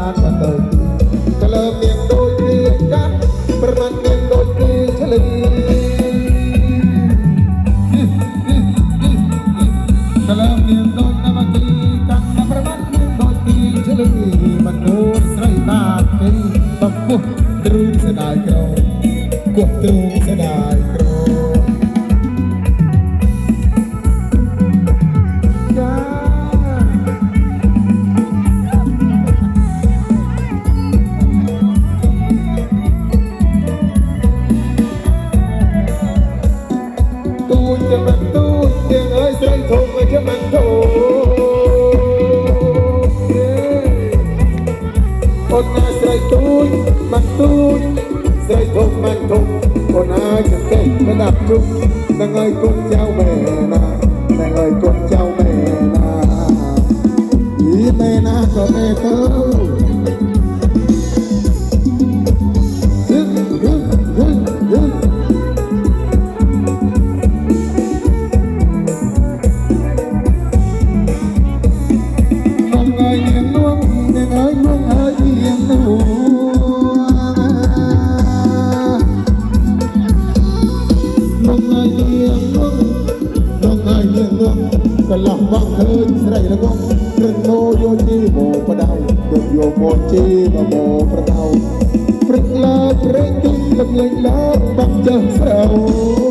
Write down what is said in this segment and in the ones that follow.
not a bird. มันตู้ยังเอ้ยใส่ทงไปแค่มันโถคนหน้าใส่ตู้มันตู้ใส่ทงมันทงคนหน้าจะเก่งระดับจุกนางเอ้ยกุ้งเจ้าแม่นาแางเอ้ยกุ้งเจ้าแม่นาอีแม่นาก็แม่เต้า កន្លះវងឃើញស្រីរងព្រឹងណូយោជីមកបដៅគ្រប់យកមកជីមកមកប្រដៅព្រឹកឡើងព្រឹកទីលឹងលេងឡើងបាក់ចាស់ស្រោ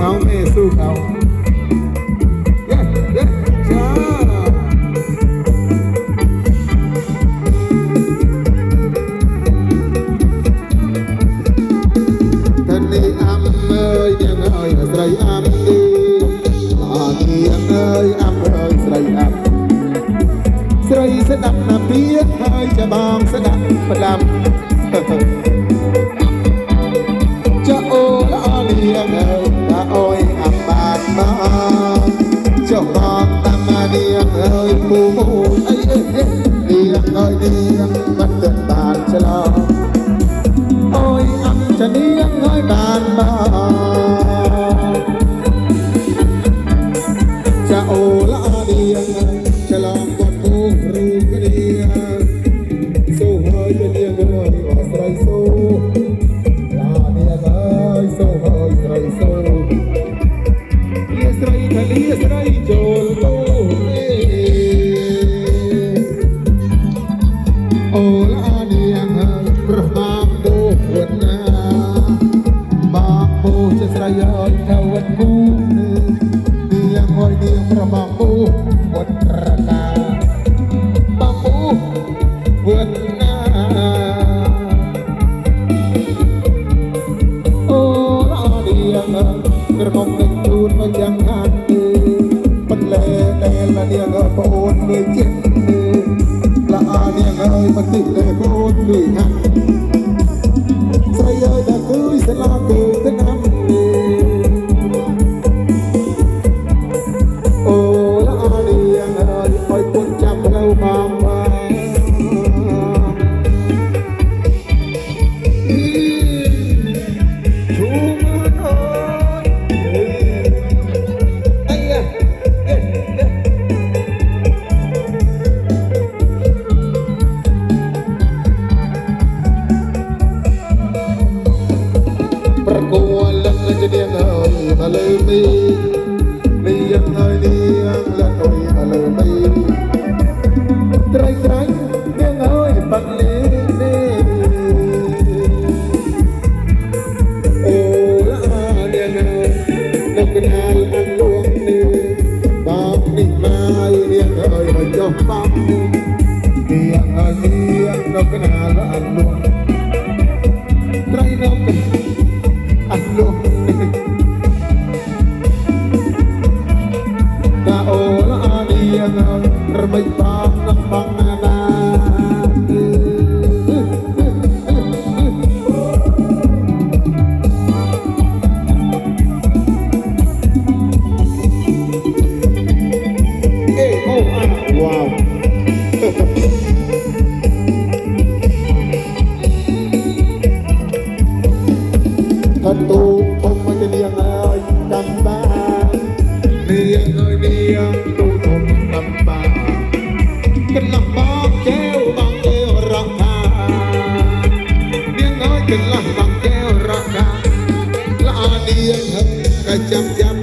เขาแม่สู้เขาเย้เย้จ้าท่านนี้อำเอ้ยยังเอ้ยใส่อำดีลาเกียงเอ้ยอำเอ้ยใส่อำใส่สดับน้ำเพียงเย យហើយទៅវត្តគូនាងហើយនាងប្របាបពោវត្តរកាបាបពោវត្តនាអូឡានាងក្រមុំនឹងជួនមកយ៉ាងខានទេបន្លែដែលនាងប្អូនមួយចិត្តទេ là ai đi ơi mà tình lệ vô người ngăn say like one time. กันหาละอันลวงไรน้องกัน ตูผมไม่จะเลี้ยงเอ้ยดำบ้าเลี้ยงเอ้ยเลี้ยงตูผมดำบ้าเป็นลำบากแก้วบางแก้วรังคาเลี้ยงเอ้ยเป็นลำบากแก้วรังคาลาเลี้ยงเฮ้ยกระจำจำ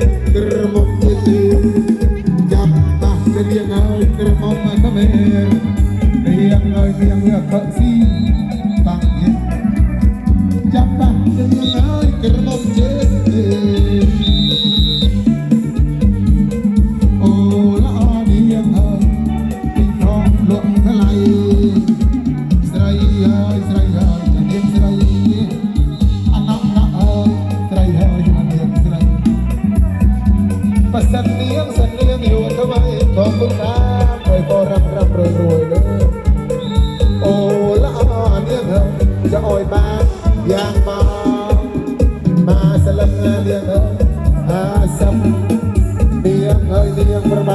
เลี้ยงสัตว์เลี้ยงอยู่ทำไมขอบคุณครับคอยก็รับรับรวยเลยโอ้ละอ่อนเลี้ยงเหรอจะอ่อยบาอย่างมา มาสลับเลี้ยงเหรออาสัมเลี้ยเฮ้ยเลี้ยงประมา